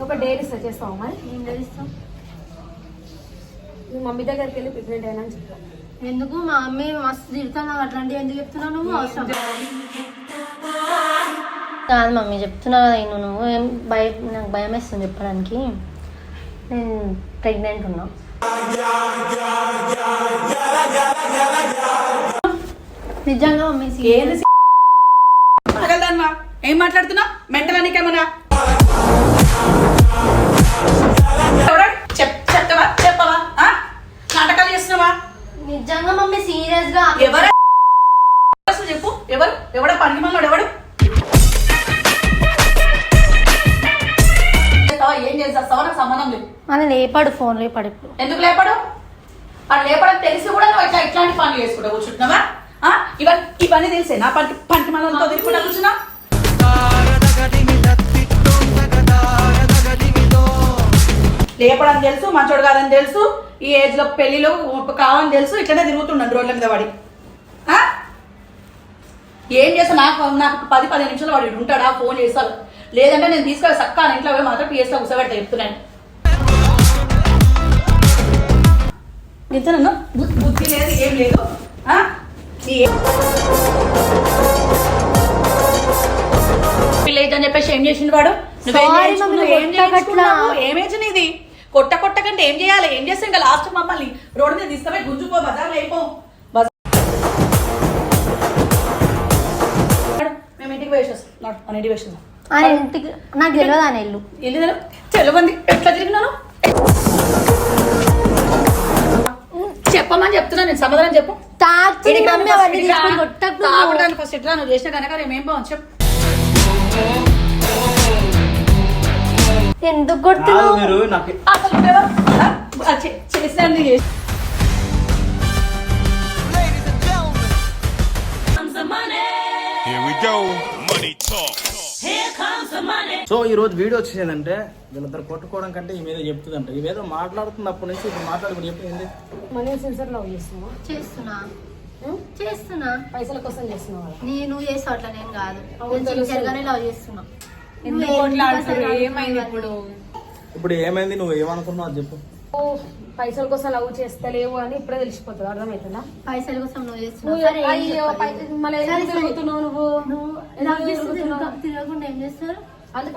ఒక డేర్ ఇస్తా చేస్తావు మరి? ఏం తెలుస్తాం మీ మమ్మీ దగ్గరికి వెళ్ళి ప్రిగ్నెంట్ అయినా అని చెప్తాను ఎందుకు? మా మమ్మీ మస్తు తిడతాను అట్లాంటివి ఎందుకు చెప్తున్నావు నువ్వు? అవసరం. కాదు మమ్మీ చెప్తున్నా కదా నేను నువ్వు. ఏం భయ నాకు భయం వేస్తుంది చెప్పడానికి. నేను ప్రెగ్నెంట్ ఉన్నా. నిజంగా మమ్మీ ఏం మాట్లాడుతున్నావు? మెంటల్ నీకేమన్నా? సీరియస్గా ఎవరు? అసలు చెప్పు. ఎవరు? ఎవడ? పని మనోడు ఎవడు చేస్తావా? ఏం చేస్తావా నాకు సంబంధం లేదు. అని లేపాడు ఫోన్ లేపాడు ఇప్పుడు ఎందుకు లేపడు? అది లేపడం తెలిసి కూడా నువ్వు ఇట్లా ఇట్లాంటి పనులు చేసుకుంటా కూర్చుంటున్నావా? ఆ? ఇవన్నీ ఇవన్నీ తెలిసే నా పంటి పంటి మనతో తిరుగుకుంటా కూర్చున్నా? లేపడం తెలుసు మంచోడు కాదని తెలుసు ఈ ఏజ్లో పెళ్ళిలో కావాలని తెలుసు ఇట్లనే తిరుగుతున్నాడు రోడ్ల మీద వాడి. ఆ? ఏం చేస్తా నాకు నాకు పది పదిహేను నిమిషాలు వాడు ఉంటాడా? ఫోన్ చేస్తాడు. లేదంటే నేను తీసుకొని సక్కా ఇంట్లో పోయి మాత్రం పిఎస్లో కూర్చోబెడతా చెప్తున్నాను. నిజనన్నా బుద్ధి లేదు ఏం లేదు. పిల్ల అని చెప్పేసి ఏం చేసిండు వాడు? నువ్వేం ఏం కొట్టకట్లా. చేయించుకున్నావు? ఏం ఏజ్ నీది కొట్ట కొట్ట కంటే ఏం చేయాలి? ఏం చేస్తే? ఇంకా లాస్ట్ మమ్మల్ని రోడ్డు మీద తీసుకుపోయి గుంజుకో బజార్లో అయిపో బజార్ మేము ఇంటికి వేసేస్తాం మన ఇంటికి వేసేస్తాం ఆయన ఇంటికి నాకు తెలియదు ఆయన ఇల్లు. ఇల్లు? చెలవంది ఎట్లా తిరిగినాను? చెప్పమని చెప్తున్నా నేను సమాధానం చెప్పు. తాగడానికి ఫస్ట్ నువ్వు చేసిన కనుక ఏమేం బాగుంది చెప్పు. ఎందుకు కొడుతున్నావు? మీరు నాకు చేశాను చేసి. సో ఈ రోజు వీడియో వచ్చేదంటే వీళ్ళిద్దరు కొట్టుకోవడం కంటే ఈ మీద చెప్తుందంట. ఇవేదో మాట్లాడుతుంది అప్పటి నుంచి ఇప్పుడు మాట్లాడుకుని చెప్పింది మనీ సిన్సర్ లవ్ చేస్తున్నావా? చేస్తున్నా. ఉం? చేస్తున్నా. పైసల కోసం చేస్తున్నావా? నీ నువ్వు చేస్తావు అట్లా నేను కాదు. నేను. సిన్సియర్ గానే లవ్ చేస్తున్నా. ఎందుకు కొట్లాడుతున్నారు? ఏమైంది ఇప్పుడు? ఇప్పుడు ఏమైంది? నువ్వు ఏమనుకున్నావు? చెప్పు. ఓ, పైసల కోసం లవ్ చేస్తలేవు అని ఇప్పుడే తెలిసిపోతుంది. అర్థమవుతుందా? పైసలు కోసం నువ్వు చేస్తున్నావు. నువ్వు లవ్? తిరగ- తిరగకుండా ఏం చేస్తారు? అందుకు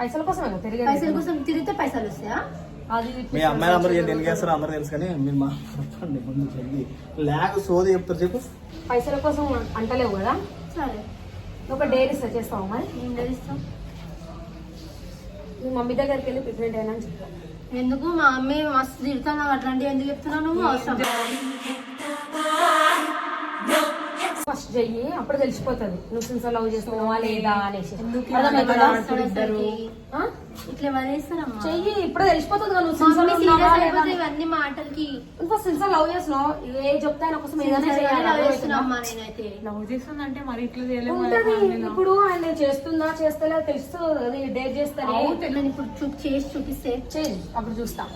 పైసల కోసమే కదా తిరిగేది. పైసల కోసం తిరిగితే పైసలు వస్తాయా? మీ అమ్మాయిలు అందరూ ఏం ఎందుకు చేస్తారో అందరూ తెలుసు కానీ మీరు మా చెప్పండి ముందు చెప్పి. లేక సోది చెప్తారు చెప్పు. పైసల కోసం అంటలేవు కదా? సరే. ఒక డేర్ ఇస్తా చేస్తావు మరి? ఏం తెలుస్తాం మీ మమ్మీ దగ్గరికి వెళ్ళి ప్రిగ్నెంట్ అయినా అని చెప్తాను ఎందుకు మా మమ్మీ మస్తు తిడతాను అట్లాంటివి ఎందుకు చెప్తున్నావు? నువ్వు అవసరం. ఫస్ట్ చెయ్యి అప్పుడు తెలిసిపోతుంది. నువ్వు సిన్సర్ లవ్ చేస్తున్నావా లేదా? అనేసి. ఇట్లా వదిలేస్తారమ్మా చెయ్యి ఇప్పుడే తెలిసిపోతుంది కదా నువ్వు సిన్సర్. ఇవన్నీ మాటలకి. నువ్వు సిన్సర్ లవ్ చేస్తున్నావు? ఏ చెప్తే ఆయన కోసం లవ్ చేస్తుందంటే మరి ఇట్లా. ఇప్పుడు ఆయన చేస్తుందా చేస్తలే తెలుస్తుంది కదా డేట్ చేస్తానే. ఇప్పుడు చేసి చూపిస్తే. చెయ్యి అప్పుడు చూస్తా.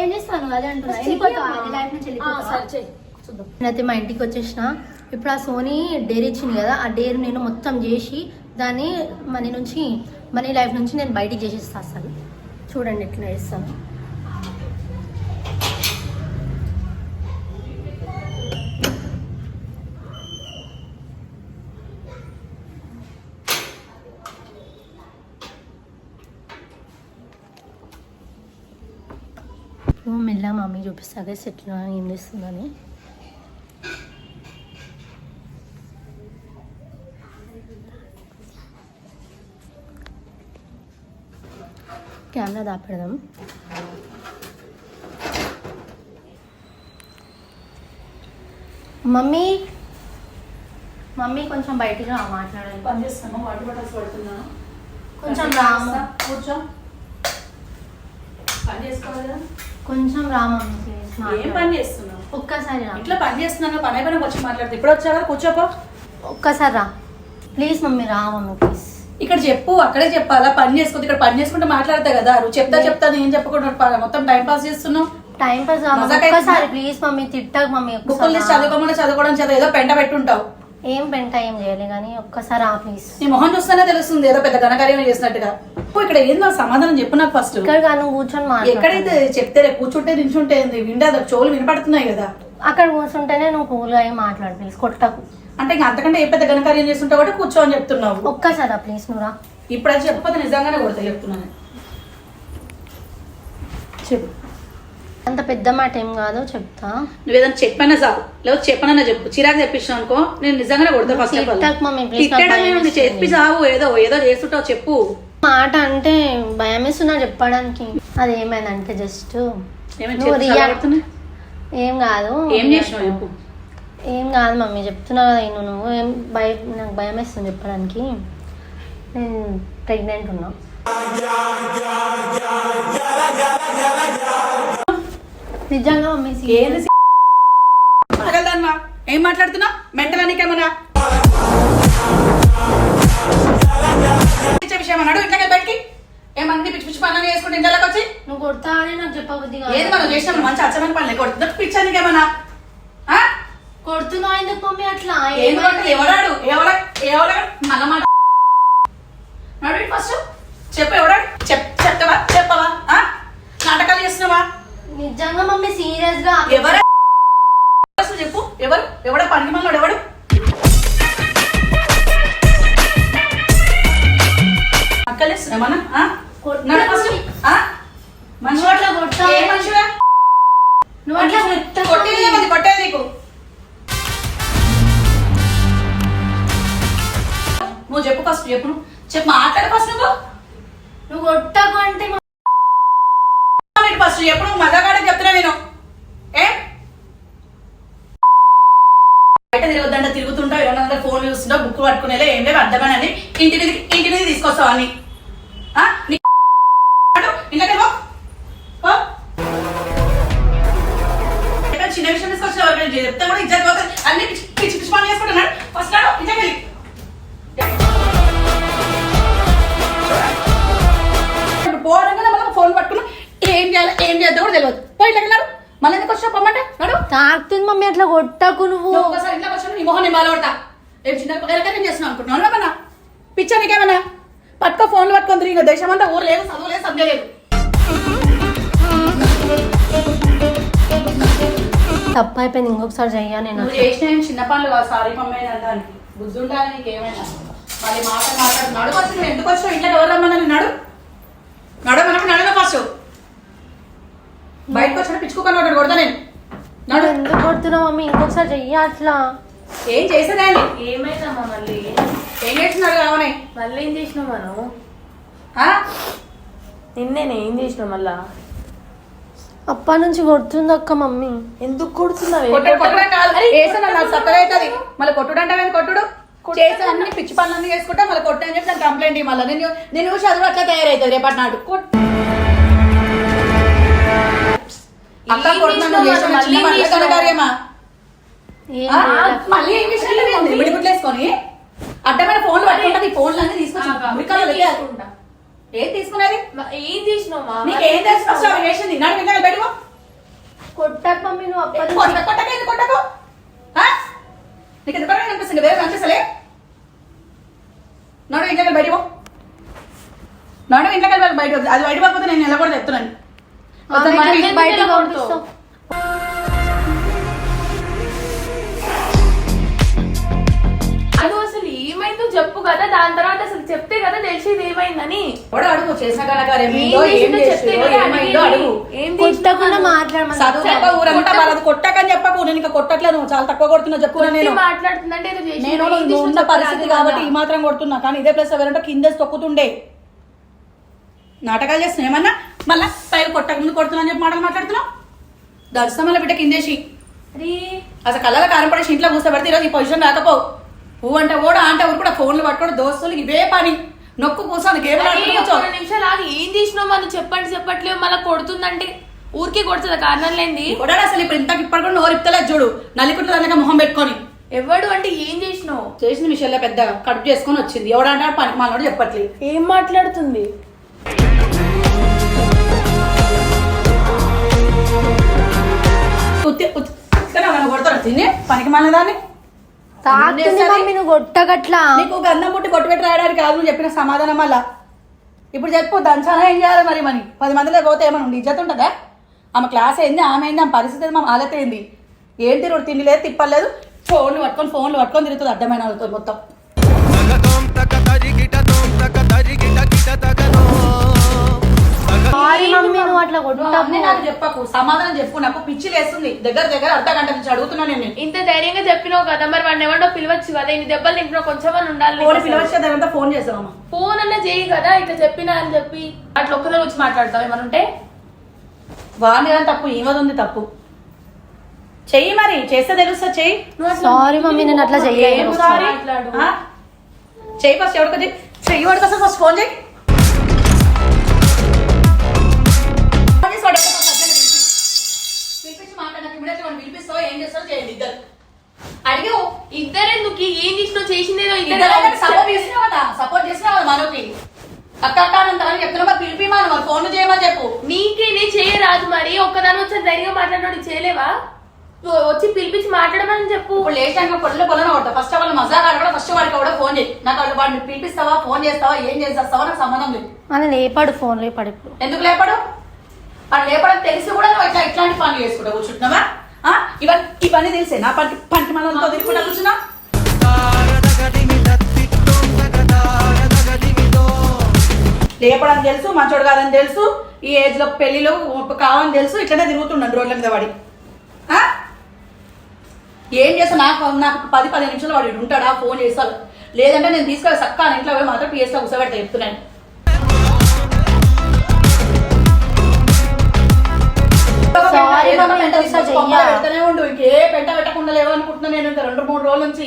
ఏం చేస్తాను? అదే అంటున్నా. నేనైతే మా ఇంటికి వచ్చేసిన. ఇప్పుడు ఆ సోనీ డేర్ ఇచ్చింది కదా ఆ డేర్ నేను మొత్తం చేసి దాన్ని మనీ నుంచి మనీ లైఫ్ నుంచి నేను బయటికి చేసేస్తా అసలు. చూడండి ఎట్లా చేస్తాను. మెల్ల మమ్మీ చూపిస్తాగా సెటిల్ ఏం చేస్తుందని. కెమెరా దాపెడదాం. మమ్మీ మమ్మీ కొంచెం బయటికి రా మాట్లాడాలి. పని చేస్తాను వాటర్ బాటిల్స్ పడుతున్నాను. కొంచెం రాము. కూర్చో. పని చేసుకోవాలి కదా? కొంచెం రా మమ్మీ ప్లీజ్ ఏం. పని చేస్తున్నావు? ఒక్కసారి రా. ఇట్లా పని చేస్తున్నాను పని అయిపోయినా వచ్చి మాట్లాడుతుంది ఇప్పుడు వచ్చా కదా కూర్చోపో. ఒక్కసారి రా. ప్లీజ్ మమ్మీ రా మమ్మీ ఇక్కడ చెప్పు అక్కడే చెప్పాలా? పని చేసుకుంటే ఇక్కడ పని చేసుకుంటే మాట్లాడతా కదా. నువ్వు చెప్తా చెప్తా నేను చెప్పకుండా మొత్తం టైం పాస్ చేస్తున్నావు? Time pass? ఒక్కసారి ప్లీజ్ మమ్మీ తిట్టకు మమ్మీ బుక్కులు తీసి చదువుకోమని చదువుకోవడం చదువు ఏదో పెంట పెట్టుంటావు. ఏం పెంట ఏం చేయలే కానీ ఒక్కసారి ఆ ప్లీజ్ నీ మొహం చూస్తేనే తెలుస్తుంది ఏదో పెద్ద ఘనకార్యం చేసినట్టుగా. ఓ, ఇక్కడ ఏందో సమాధానం చెప్పు నాకు ఫస్ట్ ఇక్కడ కానీ నువ్వు కూర్చొని మాట్లాడు. ఎక్కడైతే చెప్తే రేపు కూర్చుంటే నించుంటే విండా చెవులు వినపడుతున్నాయి కదా. అక్కడ కూర్చుంటేనే నువ్వు కూల్గా అయి మాట్లాడు ప్లీజ్ కొట్టకు. అంటే ఇంకా అంతకంటే ఏ పెద్ద ఘనకార్యం చేస్తుంటావు కాబట్టి కూర్చో అని చెప్తున్నావు. ఒక్కసారి ప్లీజ్ నువ్వురా ఇప్పుడు అది చెప్పకపోతే నిజంగానే కొడతా చెప్తున్నాను చెప్పు. అంత పెద్ద మాట ఏం కాదు చెప్తా. నువ్వేదైనా చెప్పానా చాలు లేకపోతే చెప్పనన్నా చెప్పు. చిరాకు తెప్పించావు అనుకో నేను నిజంగానే కొడతా ఫస్ట్ ఆఫ్ ఆల్ తిట్టకు మమ్మీ, please, నాకు తిట్టడం భయం ఏముంది వేస్తుంది. చెప్పి చావు ఏదో ఏదో చేస్తుంటావు చెప్పు. మాట అంటే భయం వేస్తున్నా చెప్పడానికి. అది ఏమైందంటే జస్ట్ ఏమైనా నువ్వు రియాక్ట్? ఏం కాదు. ఏం చేసినావు చెప్పు? ఏం కాదు మమ్మీ చెప్తున్నా కదా నేను నువ్వు. ఏం భయం నాకు భయం వేస్తుంది చెప్పడానికి. నేను ప్రెగ్నెంట్ ఉన్నా. నిజంగా మమ్మీ ఏంది ఏం మాట్లాడుతున్నావు? మెంటల్ నీకేమన్నా? పిచ్చే విషయం అన్నాడు ఇంట్లోకి బయటికి. ఏమన్నీ పిచ్చి పిచ్చి పనులు చేసుకుంటే ఇంట్లోకి వచ్చి? నువ్వు కొడతా అని నాకు చెప్పబుద్ధి ఏది మనం చేసినాం మంచి అచ్చమైన పనులు కొడుతుంది పిచ్చా నీకేమన్నా? ఆ? కొడుతున్నావు ఎందుకు మమ్మీ అట్లా? కొట్టదు ఎవడాడు? ఎవడ ఎవడ మన మాట. నడు ఫస్ట్. చెప్పు ఎవడాడు? చెప్ చెప్తావా చెప్పవా? ఆ? నాటకాలు చేస్తున్నావా? నిజంగా మమ్మీ సీరియస్గా? ఎవరు? అసలు చెప్పు. ఎవరు? ఎవడ? పని మనోడు ఎవడు? అక్కలేస్తున్నా మన నడు ఫస్ట్? మనిషి. అట్లా కొడతావా? ఏ మనిషివా? చెప్పు నువ్వు. మాట్లాడు ఏం చేద్దాం కూడా తెలియదు పోయి ఇట్లా వెళ్ళారు మళ్ళీ ఎందుకు పొమ్మంటే నడు. తాకుతుంది మమ్మీ అట్లా కొట్టకు నువ్వు. నువ్వు ఒకసారి ఇంట్లోకి వచ్చిన నీ మొహం నేను బాలపడతా ఏం చిన్న ఎరకరేం చేస్తున్నావు అనుకుంటున్నాను ఏమన్నా పిచ్చా నీకేమన్నా? పట్టుకో ఫోన్లు పట్టుకొని తిరిగి దేశం అంతా ఊరు లేదు చదువు లేదు సంధ్య లేదు. తప్పు అయిపోయింది ఇంకొకసారి చెయ్యా నేను. నువ్వు చేసిన ఏం చిన్న పనులు కాదు సారీ మమ్మీ అని అంటానికి. బుద్ధి ఉండాలి నీకు ఏమైనా మళ్ళీ మాట మాట్లాడు. నడు వచ్చి నువ్వు ఎందుకు వచ్చావు ఇంట్లో ఎవరు రమ్మని నడు. బయటకు వచ్చిన పిచ్చుకోకుండా ఒకటి కొడతా నేను. నడు. ఎందుకు కొడుతున్నావు మమ్మీ? ఇంకొకసారి చెయ్యా అట్లా. ఏం చేసేదాన్ని ఏమైందమ్మా మళ్ళీ? ఏం చేస్తున్నాడు కావనే మళ్ళీ ఏం చేసినావు మనం ఆ? నిన్నేనే ఏం చేసినావు మళ్ళా? అప్పటి నుంచి కొడుతుంది అక్క మమ్మీ. ఎందుకు కొడుతున్నావు? కొట్టడం కొట్టడం కాదు. వేసిన నాకు అవుతుంది. మళ్ళీ కొట్టుడు అంటే కొట్టుడు? చేసే అన్ని పిచ్చి పనులన్నీ చేసుకుంటా మళ్ళీ కొట్టని చెప్పి దాని కంప్లైంట్ ఇవ్వాలి నేను నేను చదువు అట్లా తయారవుతుంది రేపటి నాడు. అక్క కొడుతున్నాను. మళ్ళీ ఏం విషయం మిడిగుడ్లు వేసుకొని అడ్డమైన ఫోన్లు పట్టుకుంటుంది ఈ ఫోన్లు అన్ని తీసుకొచ్చి. ఏం తీసుకున్నది? ఏం చేసినావా నీకు ఏం తెలుసు? ఇంకా పెట్టుకో. కొట్టకు మమ్మీ నువ్వు అప్పటి నుంచి. కొట్ట కొట్టక ఎందుకు కొట్టకు? ఆ? నీకు ఎందుకు అనిపిస్తుంది? వేరే అనిపిస్తలే నడు ఇంట్లోకి బయట పో. నడు వెళ్ళి బయట అది బయట నేను నిలబడి చెప్తున్నాను మొత్తం ఆమె బయట- ఎందుకు బయటికి? అది అసలు ఏమైందో చెప్పు కదా దాని తర్వాత అసలు చెప్తే కదా తెలిసేది ఏమైందని. అడుగు చేసిన కదా కొట్టకని చెప్పకు. నేను ఇంకా కొట్టట్లేదు చాలా తక్కువ కొడుతున్నా చెప్పుకున్నా నేను. నేను ఉన్న చెప్పు పరిస్థితి కాబట్టి కదా. ఈ మాత్రం కొడుతున్నా. కానీ ఇదే ప్లేస్ ఎవరంటే కిందేసి తొక్కుతుండే. నాటకాలు చేస్తున్నా ఏమన్నా? మళ్ళా పైలు కొట్టక ముందు కొడుతున్నా అని చెప్పి మాటలు మాట్లాడుతున్నావు? దర్శనం మళ్ళీ బిడ్డ కిందేసి. అసలు కళ్ళలో కారం పడేసి ఇంట్లో కూర్చోబెడితే ఈరోజు ఈ పొజిషన్ రాకపోవు పువ్వు అంటే ఓడ అంటే ఊరు కూడా ఫోన్లు పట్టుకోవడం దోస్తులు ఇవే పని. నొక్కు కూర్చొని గేమ్ నిమిషాలు ఆగి. ఏం చేసినావు మనం చెప్పండి చెప్పట్లేవు మళ్ళీ కొడుతుందంటే ఊరికే కొడుతుంది? కారణం లేని కూడా అసలు ఇప్పుడు ఇంతకు ఇప్పటి కూడా నోరు ఇప్పలేదు చూడు. అనక మొహం పెట్టుకొని. ఎవడు అంటే ఏం చేసినావు? చేసిన విషయాల్లో పెద్దగా కడుపు చేసుకొని వచ్చింది. ఎవడంటే పనికి మాలోడు చెప్పట్లేదు. ఏం మాట్లాడుతుంది? తిని పనికి మాలిన దాన్ని? తాకుతుంది అన్నేసరి మమ్మీ నువ్వు కొట్టగట్లా. నీకు గంధం పుట్టి కొట్టు పెట్టి రాయడానికి కాదు నువ్వు చెప్పిన సమాధానం వల్ల ఇప్పుడు చెప్పు దంచానా ఏం చేయాలి మరి మరి పది మందిలో పోతే ఏమైనా ఉండి ఇజ్జత్ ఉంటుందా? ఆమె క్లాస్ ఏంది ఆమె ఏంది ఆమె పరిస్థితి ఆమె ఆలత ఏంది? ఏం తిరుడు తిండి లేదు తిప్పలేదు. ఫోన్లు పట్టుకొని ఫోన్లు పట్టుకొని తిరుగుతుంది అడ్డమైన వాళ్ళతో మొత్తం. నాకు సమాధానం చెప్పు నాకు పిచ్చి లేస్తుంది. దగ్గర దగ్గర అర్ధ గంట నుంచి అడుగుతున్నా నేను ఇంత ధైర్యంగా చెప్పినావు కదా మరి వాడిని ఎవరినో పిలవచ్చు కదా? ఇన్ని దెబ్బలు తింటున్నా కొంచెం అని ఉండాలి ఫోన్ పిలవచ్చే? దానంతా ఫోన్ చేసావమ్మా ఫోన్ అన్న చేయి కదా ఇట్లా చెప్పినా అని చెప్పి. అట్లా ఒక్కదాని వచ్చి మాట్లాడతావు? ఏమన్నా ఉంటే? వాడిని కానీ తప్పు ఈమెది ఉంది తప్పు. చెయ్యి మరి చేస్తే తెలుస్తా చెయ్యి. సారీ మమ్మీ నేను అట్లా ఏం చెయ్యను సారీ? చెయ్యి ఫస్ట్ ఎవరికి చెయ్యి. చెయ్యి వాడికి అసలు ఫస్ట్ ఫోన్ చెయ్యి. అడిగావు ఇద్దరెందుకు? ఏం చేసినావు చేసిందేదో ఇద్దరు సపోర్ట్ చేసినావు కదా సపోర్ట్ చేసినావు కదా మనోకి? అక్క అక్క అని చెప్తున్నా పిలిపి మనం మరి ఫోన్ చేయమని చెప్పు. నీకే నీ చేయరాదు మరి. ఒక్కదాని వచ్చి ధైర్యంగా మాట్లాడడం చేయలేవా? నువ్వు వచ్చి పిలిపించి మాట్లాడమని చెప్పు. ఇప్పుడు లేచాక పొల్ల పొలను కొడతా. ఫస్ట్ వాళ్ళు మజా కూడా ఫస్ట్ వాడికి కూడా ఫోన్ చేయి. నాకు వాళ్ళు వాడిని పిలిపిస్తావా ఫోన్ చేస్తావా ఏం చేస్తావా నాకు సంబంధం లేదు. అని లేపాడు ఫోన్ లేపాడు ఎందుకు లేపడు? వాడు లేపడం తెలిసి కూడా నువ్వు ఇట్లా ఇట్లాంటి పనులు చేసుకుంటా కూర్చుంటున్నావా? ఇవన్నీ ఇవన్నీ తెలిసే. నా పంటి పంటి మనతో తిరుగుకుంటా కూర్చున్నా? లేపడం తెలుసు మంచోడు కాదని తెలుసు ఈ ఏజ్లో పెళ్ళిలో కావని తెలుసు ఇట్లనే తిరుగుతున్నాడు రోడ్ల మీద వాడి. ఏం చేస్తా నాకు నాకు పది పదిహేను నిమిషాలు వాడు ఉంటాడా? ఫోన్ చేస్తాడు. లేదంటే నేను తీసుకెళ్ళి సక్కా ఇంట్లో పోయి మాత్రం పిఎస్లో కూర్చోబెడతా చెప్తున్నాను. పెడతానే ఉండు. ఇంకే పెంట పెట్టకుండా లేవు అనుకుంటున్నా నేను ఇంకా రెండు మూడు రోజుల నుంచి.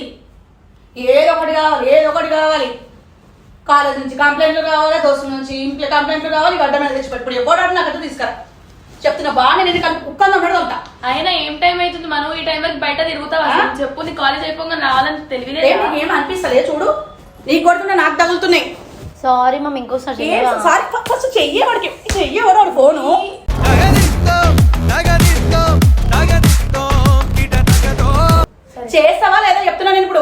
ఏదో ఒకటి కావాలి ఏదో ఒకటి కావాలి. కాలేజ్ నుంచి కంప్లైంట్లు కావాలి దోస్తుల నుంచి ఇంట్లో కంప్లైంట్లు కావాలి గడ్డ మీద తెచ్చిపెట్టు. ఇప్పుడు ఎవడాడు నాకు అట్లా తీసుకురా? చెప్తున్నా బాగా నేను కలిపి కుక్కలు ఉంటా అయినా ఏం టైం అవుతుంది? మనం ఈ టైం వరకు బయట తిరుగుతావా? చెప్పు నీ కాలేజ్ అయిపోగా రావాలని తెలియలేదు ఏం అనిపిస్తలే? చూడు. నీకు కొడుతున్నా నాకు తగులుతున్నాయి. సారీ మమ్మీ ఇంకోసారి? సారీ ఫస్ట్ చెయ్యి వాడికి. చెయ్యి వాడు ఫోను? చేస్తావా లేదా చెప్తున్నా నేను ఇప్పుడు?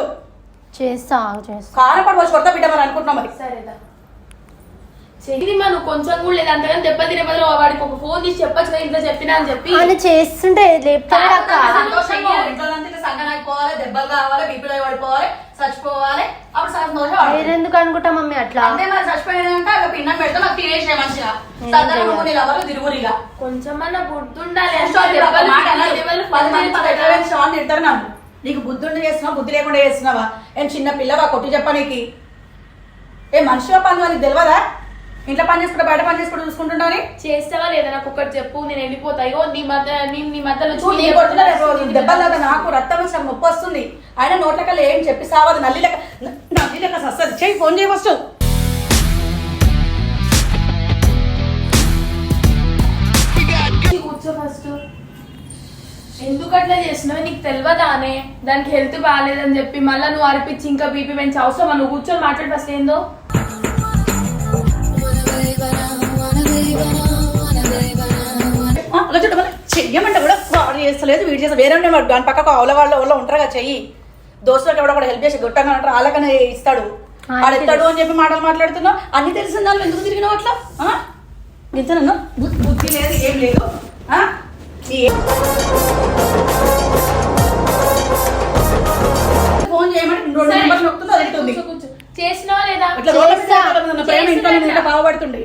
చేస్తా చేస్తా. కారం పడి వచ్చి కొడతా బిడ్డ మరి అనుకుంటున్నా మరి. సరేదా చెయ్యి మనం కొంచెం కూడా లేదు. దెబ్బ తినే బదులు వాడికి ఒక ఫోన్ తీసి చెప్పచ్చు కదా ఇంట్లో చెప్పినా అని చెప్పి. ఆయన చేస్తుంటే లేపుతాడు అక్క. సంతోషంగా ఇంట్లో సంగం అయిపోవాలి దెబ్బలు కావాలి బీపీలో పడిపోవాలి. చచ్చిపోవాలి. అప్పుడు సంతోషం. మీరెందుకు అనుకుంటా మమ్మీ అట్లా? అంతే మరి చచ్చిపోయినాక అవి పిన్నం పెడితే నాకు తినేసే మంచిగా. సరదాగా కొన్ని లవరు తిరుగురిగా. కొంచెం అన్న బుద్ధి ఉండాలి పది మంది నన్ను. నీకు బుద్ధి ఉండి చేస్తున్నావా? బుద్ధి లేకుండా చేస్తున్నావా? ఏం చిన్న పిల్లవా? కొట్టి చెప్పనీకి ఏ మనిషిగా పని నీకు తెలియదా ఇంట్లో పని చేసుకుంటా బయట పని చేసుకుంటూ చూసుకుంటున్నావు చేస్తావా లేదా? నాకు ఒకటి చెప్పు నేను వెళ్ళిపోతా. ఇగో నీ మధ్య నీ నీ మధ్యలో వచ్చి చూడు నీ కొడుతున్నా రేపు దెబ్బలు నాకు రక్తం వచ్చి నాకు నొప్పి వస్తుంది. ఆయన నోట్లకల్లా ఏం చెప్పి సావదు. నల్లి లెక్క నల్లి లెక్క సస్తుంది చెయ్యి ఫోన్ చేయి ఫస్ట్. కూర్చో ఫస్ట్. ఎందుకు అట్లా చేస్తున్నావు? నీకు తెలియదానే దానికి హెల్త్ బాగాలేదని చెప్పి మళ్ళీ నువ్వు అరిపించి ఇంకా బీపీ పెంచి అవసరం నువ్వు కూర్చొని మాట్లాడి ఫస్ట్ ఏందో. అలా చూడు మళ్ళీ చెయ్యమంటే కూడా వాడు చేస్తలేదు వీడు చేస్తా వేరే ఉండే వాడు దాని పక్కకు అవల వాళ్ళు వాళ్ళు ఉంటారు కదా చెయ్యి. దోస్తులకు ఎవడో కూడా హెల్ప్ చేసి గుట్టంగా ఉంటారు వాళ్ళకనే ఇస్తాడు. వాడు ఎత్తాడు అని చెప్పి మాటలు మాట్లాడుతున్నావు అన్ని తెలిసిన దానిలో ఎందుకు తిరిగినావు అట్లా? ఆ? ఇంత నన్ను బు- బుద్ధి లేదు ఏం లేదు. ఫోన్ చేయమని రెండు నెంబర్లు నొక్కుతుంది అది లేదా. తిరగడం ప్రేమ ఇంట్లో చేసినా. మీద బాగుపడుతుండే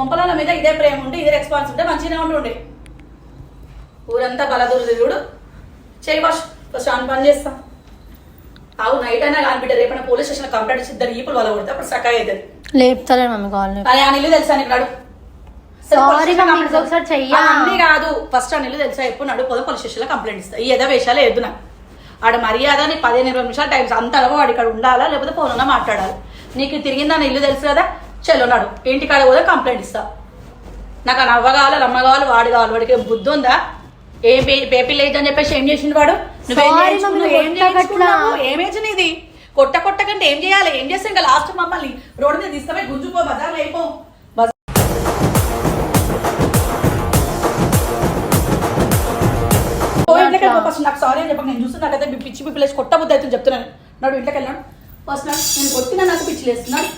కొంపలాల మీద ఇదే ప్రేమ ఉంటే ఇదే రెస్పాన్స్ ఉంటే మంచిగానే ఉంటుండే ఊరంతా బలదూరు తిరుగుడు చేయి ఫస్ట్ ఫస్ట్ ఆన్ పని చేస్తా. అవు నైట్ అయినా కానీ బిడ్డ రేపైనా పోలీస్ స్టేషన్ కంప్లైంట్ ఇచ్చి ఇద్దరు ఈపులు వాళ్ళ కొడితే అప్పుడు సక్కగా అవుతుంది లేపుతలే మమ్మీ కానీ ఆ నీళ్ళు తెలుసా నీకు నడు? Sorry మమ్మీ, ఇంకొకసారి చెయ్యా. అన్ని కాదు. ఫస్ట్ ఆ నీళ్ళు తెలుసా ఎప్పుడు నడు? పోదాం పోలీస్ స్టేషన్లో కంప్లైంట్ ఇస్తా. ఈ ఏదో వేషాలు ఎద్దు నాకు ఆడ మర్యాద నీ పదిహేను ఇరవై నిమిషాలు టైం అంత అలవో వాడు ఇక్కడ ఉండాలా? లేకపోతే ఫోన్ ఉన్నా మాట్లాడాలి? నీకు తిరిగిందా? ఇల్లు తెలుసు కదా? చెల్లు నాడు ఇంటికాడ పోదా కంప్లైంట్ ఇస్తా. నాకు ఆ నవ్వ కావాలి అమ్మ కావాలి వాడు కావాలి వాడికి బుద్ధి ఉందా? ఏం పేపీ లేదు అని చెప్పేసి ఏం చేసిండు వాడు? నువ్వేం Sorry చేయించుకున్నావు? మమ్మీ, ఏం కొట్టకట్లా. చేయించుకున్నావు? ఏం ఏజ్ నీది? కొట్ట కొట్ట కంటే ఏం చేయాలి? ఏం చేస్తే ఇంకా లాస్ట్ మమ్మల్ని రోడ్డు మీద తీసుకుపోయి గుంజుకో బజార్లో అయిపో. బజార్ ఫస్ట్ నాకు సారీ అని చెప్పక. నేను చూసి నాకైతే పిచ్చి పిచ్చిలేసి కొట్టబుద్ధి అవుతుంది చెప్తున్నాను. నాడు ఇంట్లోకి వెళ్ళాడు ఫస్ట్ నేను కొట్టినా నాకు పిచ్చి లేస్తున్నాడు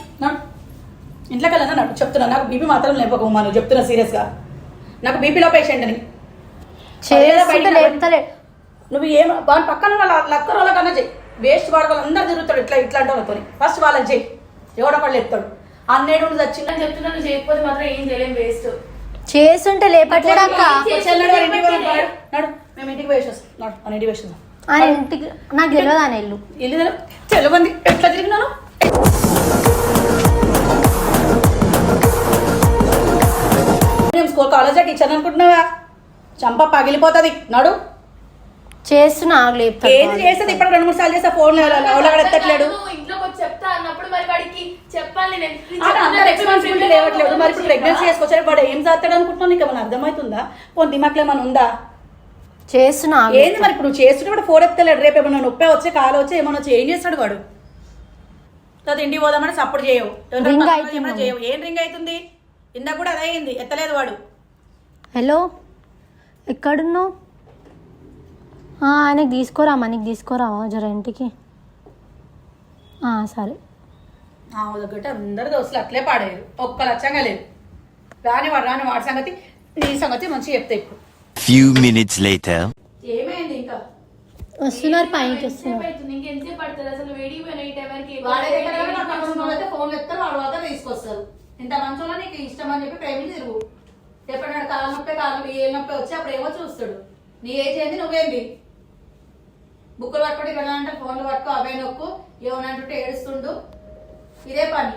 నాడు ఇంట్లోకి వెళ్ళాను నాడు చెప్తున్నాను నాకు బీపీ మాత్రం లేపకు మనం చెప్తున్నా సీరియస్గా. నాకు బీపీలో పేషెంట్ అని నువ్వు ఏం వాళ్ళ పక్కన వాళ్ళ లక్క రోజుల కన్నా చెయ్యి. వేస్ట్ వాడు వాళ్ళందరూ తిరుగుతాడు ఇట్లా ఇట్లాంటి వాళ్ళతో ఫస్ట్ వాళ్ళని చెయ్యి. ఎవడో వాళ్ళు ఎత్తాడు అన్నేడు చచ్చిందని నేను చెప్తున్నా నువ్వు చేయకపోతే మాత్రం ఏం చేయలేం వేస్ట్ చేస్తుంటే లేపట్లేడు అక్క నడు, మేము ఇంటికి వేసి వస్తాం నడు మన ఇంటికి వేసి వస్తాం ఆయన ఇంటికి నాకు తెలియదు ఆయన ఇల్లు. ఇల్లు తెలవంది. ఎట్లా తిరిగినాను? నేను స్కూల్ కాలేజీకి ఇచ్చాను అనుకుంటున్నావా? చంప పగిలిపోతుంది. నడు. చేస్తున్నా ఆగు లేపుతాడు ఏది చేసేది? ఇప్పుడు రెండు మూడు సార్లు చేస్తా ఫోన్ నువ్వు ఇంట్లోకి వచ్చి చెప్తా అన్నప్పుడు మరి వాడికి చెప్పాలి నేను. ఆడ అంత రెస్పాన్సిబిలిటీ లేవట్లేదు. మరి ఇప్పుడు ప్రెగ్నెన్సీ చేసుకొచ్చారు వాడు ఏం చేస్తాడు అనుకుంటున్నావు? నీకు ఏమైనా అర్థమవుతుందా? పోనీ దిమాక్లో ఏమైనా ఉందా? చేస్తున్నా ఏంది మరి ఇప్పుడు నువ్వు చేస్తుంటే కూడా ఫోన్ ఎత్తలేడు. రేపు ఏమైనా నొప్పి వచ్చి కాలు వచ్చి ఏమైనా వచ్చి ఏం చేస్తాడు వాడు? తర్వాత ఇంటికి పోదామని సపోర్ట్ చేయవు. రింగ్ చేయవు. ఏం రింగ్ అవుతుంది? ఇందాక కూడా అదే అయింది ఎత్తలేదు వాడు. హలో? ఎక్కడున్నావు? ఆ, ఆయనకి తీసుకోరా మనకి తీసుకోరావా జర ఇంటికి. ఆ, సరే. ఆ దగ్గర అందరు దోస్తులు అట్లే పాడేరు. ఒక్క లక్షంగా లేదు. రాని వాడు రాని వాడి సంగతి నీ సంగతి మంచిగా చెప్తా ఇప్పుడు. Few minutes later. ఏమైంది ఇంకా? వస్తున్నారు పైకి వస్తున్నారు. ఇంకెంతసేపు పడుతుంది? అసలు వేడికి పోయిన ఈ టైంకి వాడే దగ్గర కానీ నా పక్కన ఉన్న వాళ్ళైతే ఫోన్లు ఎత్తారు వాడు తీసుకొస్తారు. ఇంత మంచోళ్ళ నీకు ఇష్టం అని చెప్పి ప్రేమించి తిరుగు. ఎప్పుడైనా కాలు నొప్పి కాలు నొప్పి ఏ నొప్పి వచ్చి అప్పుడు ఏమో చూస్తాడు. నీ ఏజ్ ఏంది? నువ్వేంది? బుక్కులు పట్టుకుంటే ఇలా అంటే ఫోన్లు పట్టుకో అవే నొక్కు ఏమనంటుంటే ఏడుస్తుండు. ఇదే పని.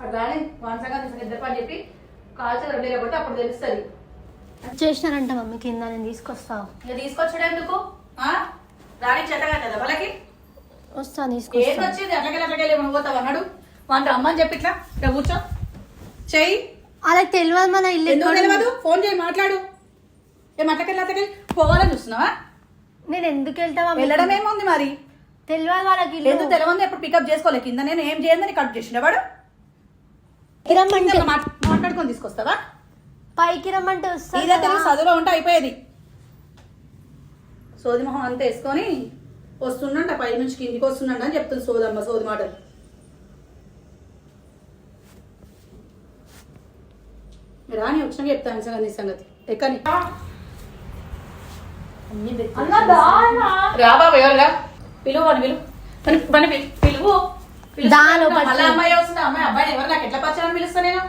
అటు రాని వాని సంగతి ఇద్దరు పని చెప్పి కాల్చి రెండు లేకపోతే అప్పుడు తెలుస్తుంది. చేసినారంట మమ్మీ కింద నేను తీసుకొస్తా. ఇక తీసుకొచ్చాడు ఎందుకు? రాని చెత్తగా కదా వాళ్ళకి? వస్తా ఏది తీసుకొస్తా. వచ్చింది? అట్లకెళ్ళి అట్లకెళ్ళి పోతావు అన్నాడు వాంట అమ్మని చెప్పి ఇట్లా. ఇక్కడ కూర్చో. చెయ్యి. అలా తెలియదు మన ఇల్లు ఎందుకు తెలియదు ఫోన్ చేయి మాట్లాడు. ఏం అట్లకెళ్ళి అట్లకెళ్ళి పోవాలని చూస్తున్నావా? నేను ఎందుకు వెళ్తా మమ్మీ? వెళ్ళడం ఏముంది మరి? తెలియదు వాళ్ళకి ఎందుకు తెలియదు ఎప్పుడు పికప్ చేసుకోలే. కింద నేను ఏం చేయందని కట్ చేసిన వాడు మాట్లాడుకొని తీసుకొస్తావా? పైకి రమ్మంటే ఇదే కదా. తెలిసి చదువులో ఉంటే అయిపోయేది. సోది మొహం అంతా వేసుకొని వస్తుండంట పై నుంచి కిందికి వస్తుండంట అని చెప్తుంది సోదమ్మ సోది మాటలు. రాని వచ్చినాక చెప్తాను సంగతి నీ సంగతి. ఎక్కని దానా రా. బాబు పిలువు అని పిలువు. పిలువు. పిలుస్తా. దా లోపలికి. మళ్ళా అమ్మాయి వస్తుంది. అమ్మాయి అబ్బాయిని ఎవరు నాకు ఎట్లా పరిచయం పిలుస్తా నేను?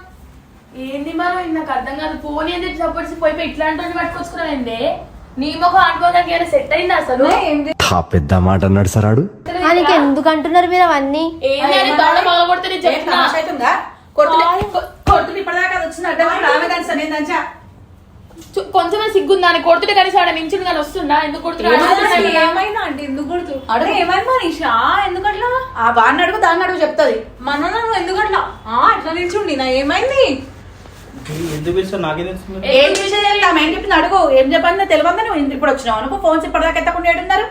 ఏంది మనం నాకు అర్థం కాదు. పోనీ అని చెప్పి సపోర్ట్స్ పోయి ఇట్లాంటి పట్టుకొచ్చుకున్నానండి నీ మొహం అనుకోవడానికి ఏమైనా సెట్ అయింది అసలు? పెద్ద మాట అన్నాడు సరాడు ఎందుకు అంటున్నారు మీరు అవన్నీ? ఏంది కొడుతుని ఇప్పటిదాకా అది వచ్చింది. అడ్డం సరే దంచా చు- కొంచెమే సిగ్గుందా. అని కొడుతుంటే కనీసం ఆడ నించుని కానీ వస్తుందా? ఎందుకు ఏమైనా అంటే ఎందుకు కొడుతు అడుగు. ఏమైంది మనీషా ఎందుకట్లా? ఆ వాడిని అడుగు దాన్ని అడుగు చెప్తుంది. మన నువ్వు ఎందుకట్లా? ఆ అట్లా నిల్చుండి. నా ఏమైంది? ఎందుకు ఏం చేసేది ఆమె ఏం చెప్పింది అడుగు. ఏం చెప్పండి తెలియదు నువ్వు ఇప్పుడు వచ్చినావు. అనుకో ఫోన్స్ ఇప్పటిదాకా ఎత్తకుండా ఏడున్నారు?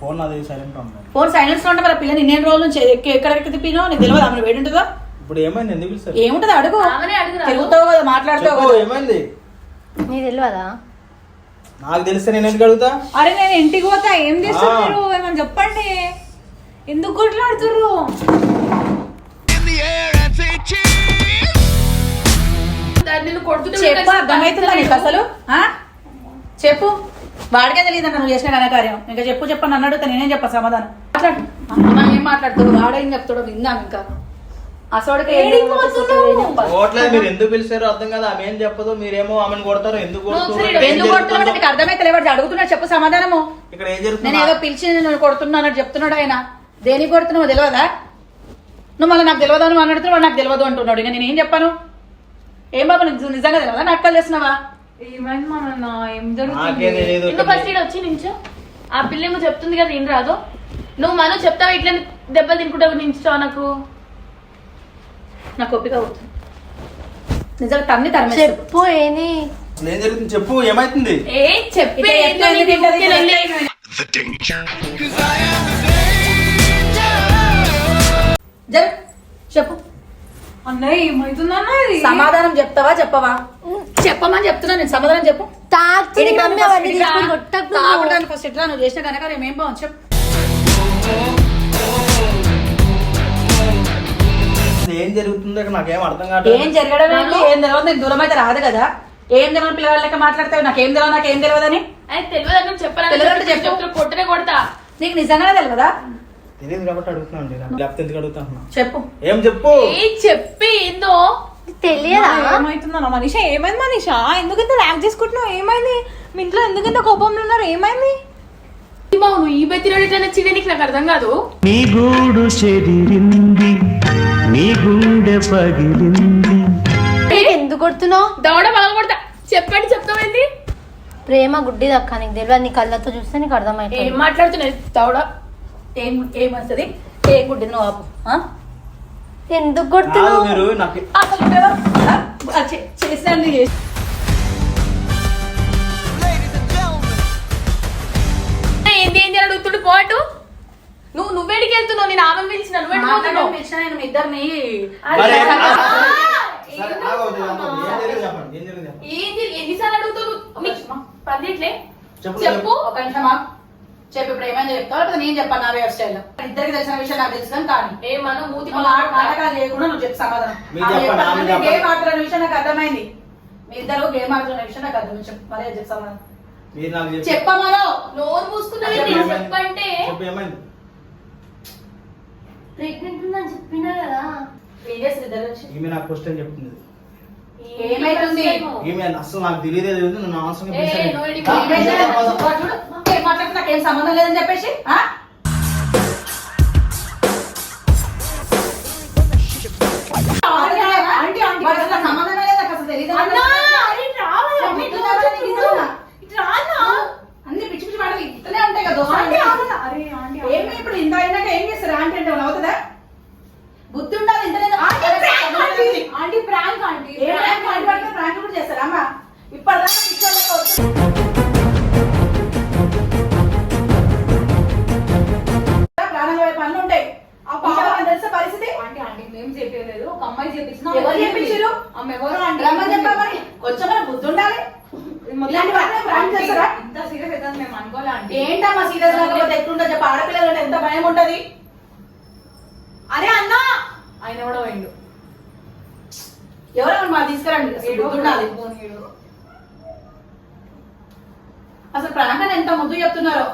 ఫోన్ నాది సైలెంట్ ఉన్నాను ఫోన్ సైలెన్స్లో ఉంటే మరి పిల్లని ఇన్ని రోజుల నుంచి ఎక్క- ఎక్కడెక్కడ తిప్పినో నీకు తెలియదు? ఆమె వేడి ఉంటుందో ఇప్పుడు ఏమైంది? ఎందుకు పిలుస్తారు ఏముంటది? అడుగు. ఆమెనే అడుగురా. తిరుగుతావు కదా మాట్లాడుతావు చెప్పు, కదా. ఏమైంది? నీకు తెలియదా నాకు తెలిస్తే నేను ఎందుకు అడుగుతా? అరే నేను ఇంటికి పోతా. ఏం చేస్తారు ఆ. మీరు? ఏమని చెప్పండి. ఎందుకు కొట్లాడుతుర్రు. దాన్ని నిన్ను కొడుతుంటే చెప్పు అర్థమవుతుందా నీకు అసలు? ఆ? చెప్పు. వాడికే తెలియదు నువ్వు చేసిన ఘనకార్యం. ఇంకా చెప్పు చెప్పని అడుగుతా నేనేం చెప్పా సమాధానం. మాట్లాడు. మనం ఏం మాట్లాడుతాడు వాడేం చెప్తాడో విందాం ఇంకా. మీరు ఎందుకు పిలిచారో అర్థం కదా. ఆమె ఏం చెప్పదు మీరేమో ఆమెను కొడతారు ఎందుకు కొడుతున్నాడు? నీకు అర్థమైతే అడుగుతున్నాడు చెప్పు సమాధానము. ఇక్కడ ఏం నేను ఏదో పిలిచి నేను కొడుతున్నా అని చెప్తున్నాడు ఆయన. దేనికి కొడుతున్నావు తెలియదా నువ్వు మళ్ళీ నాకు తెలియదు అని అన్నట్టు వాడు నాకు తెలియదు అంటున్నాడు. ఇంకా నేను ఏం చెప్పాను? ఏం బాబు నీకు నిజంగా తెలియదా ఏమైంది మన ఏం నాకే జరుగుతుంది ఫస్ట్ ఈడ వచ్చి నించో ఆ పిల్ల ఏమో చెప్తుంది కదా ఏం రాదు? నువ్వు మనం చెప్తావు? ఇట్లా దెబ్బలు తినుకుంటావు నించుతావు నాకు? నాకు ఒప్పిక అవుతుంది నిజంగా తన్ని తరమేస్తుంది చెప్పు ఏని? ఏం జరుగుతుంది చెప్పు ఏమైతుంది? ఏ చెప్పి ఇట్లా చెప్పు. అన్నయ్య ఏమైతుందన్న ఇది సమాధానం చెప్తావా చెప్పవా? చెప్పమని చెప్తున్నా నేను సమాధానం చెప్పు. తాగడానికి ఫస్ట్ ఎట్లా నువ్వు చేసిన కనుక మేమేం బాగుంది చెప్పు. అసలు ఏం జరుగుతుందో నాకేం అర్థం కావట్లేదు. ఏం జరగడం ఏంటి? ఏం తెలియదు నేను దూరం అయితే రాదు కదా. ఏం తెలియని పిల్లగాళ్ళ లెక్క మాట్లాడతావు? నాకేం తెలియదు నాకేం తెలియదని అది తెలియదు అంటే చెప్పాలని తెలియదంటే చెప్పు. చెప్తున్నా కొట్టనే కొడతా. నీకు నిజంగానే తెలియదా తెలియదు కాబట్టి అడుగుతున్నాను లేకపోతే ఎందుకు అడుగుతున్నా చెప్పు. ఏం చెప్పు? ఏ చెప్పి ఏందో తెలియదా? ఏమైతుందన్న మనీష? ఏమైంది మనీష? ఎందుకు ఇంత ర్యాక్ చేసుకుంటున్నావు? ఏమైంది? మీ ఇంట్లో ఎందుకు ఇంత కోపంలో ఉన్నారు? ఏమైంది? బావు నువ్వు ఈ నచ్చిందే నీకు నాకు అర్థం కాదు. నీ గూడు చెదిరింది. నీ గుండె పగిలింది. ఎందుకు కొడుతున్నావు దవడ బాగా కొడతా. చెప్పండి చెప్తామైంది ప్రేమ గుడ్డి దక్క నీకు తెలియదు నీ కళ్ళతో చూస్తే నీకు అర్థమవుతుంది. ఏం మాట్లాడుతున్నాయి దవడ ఏం ఏమొస్తుంది ఏం గుడ్డి నువ్వు ఆపు ఆ? ఎందుకు కొడుతున్నావు? మీరు నాకు అసలు నువ్వెవరు? ఆ? ఆ, చే- చేశాను నీ చేసి ఏంది ఏంది అని అడుగుతుంటే పోటు నువ్వు నువ్వేడికి వెళ్తున్నావు? నేను ఆమె పిలిచిన మాట్లాడడం పిలిచిన నేను ఇద్దరిని. ఏం ఏం. ఏంది ఎన్నిసార్లు అడుగుతావు పదిట్లే చెప్పు చెప్పు. ఒక నిమిషమా చెప్పు ఇప్పుడు ఏమైనా చెప్తావు? లేకపోతే నేను చెప్పాను నా వేవ్ స్టైల్ ఇద్దరికి తెలిసిన విషయం నాకు తెలుసు కానీ కానీ ఏమన్నా మూతి నువ్వు నాటకాలు చేయకుండా నువ్వు చెప్పు సమాధానం. గేమ్ ఆడుతున్న విషయం నాకు అర్థమైంది. మీ ఇద్దరు గేమ్ ఆడుతున్న విషయం నాకు అర్థమైంది. చెప్పు మరే చెప్పు సమాధానం. మీరు నాకు చెప్పు. చెప్పమనో నోరు మూసుకున్నది చెప్పు నేను ఏమైంది? చెప్పంటే ప్రెగ్నెంట్ ఉందని చెప్పినా కదా. చేస్తుంది ఇద్దరు వచ్చి ఈమె నాకు క్వశ్చన్ చెప్తుంది. ఏమైతుంది? ఈమె అసలు నాకు తెలియదే తెలియదు నన్ను అవసరం నాకేం సంబంధం లేదని చెప్పేసి ఆ? Aunty, aunty. అసలు సంబంధమే లేదు నాకు అసలు తెలియదు అన్నా, ఇట్లా పిచ్చి పిచ్చి మాటలు ఇట్లనే ఉంటాయి కదా దోస్తాలు. చెప్తున్నారో.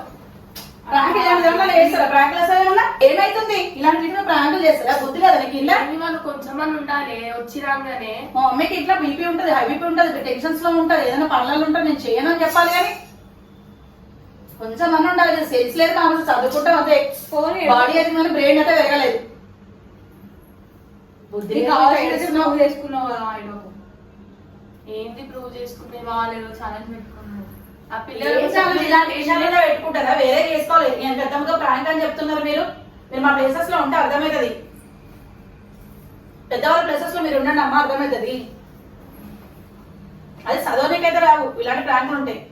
ప్రాంక్ ఏమన్నా చేస్తారా? ప్రాంక్ చేస్తారా ఏమన్నా? ఏమైతుంది? ఇలాంటి వీటిలో ప్రాంకులు చేస్తారా? బుద్ధి లేదా నీకు ఇలా వాళ్ళు కొంచెం అని ఉండాలి. వచ్చి రాగానే. మా మమ్మీకి ఇట్లా బీపీ ఉంటది హై బీపీ ఉంటది టెన్షన్స్లో ఉంటది ఏదైనా పనులలో ఉంటది నేను చేయను అని చెప్పాలి కానీ కొంచెం అని ఉండాలి కదా. సెన్స్ లేదు కాబట్టి చదువుకుంటాం అదే. బాడీ అయితే మన బ్రెయిన్ అయితే పెరగలేదు బుద్ధి చేసుకున్నావు కదా ఏంది ప్రూవ్ చేసుకుంటే వాళ్ళు? ఛాలెంజ్ పెట్టుకున్నావు ఆ పిల్లలు ఇలాంటి పెట్టుకుంటారా. వేరే చేసుకోవాలి. నేను పెద్దమ్మతో ప్రాంక్ అని చెప్తున్నారు మీరు. మీరు మా ప్లేసెస్లో ఉంటే అర్థమవుతుంది. పెద్దవాళ్ళ ప్లేసెస్లో మీరు ఉండండి అమ్మ అర్థమవుతుంది. అది చదవనికైతే రావు. ఇలాంటి ప్రాంకులు ఉంటాయి.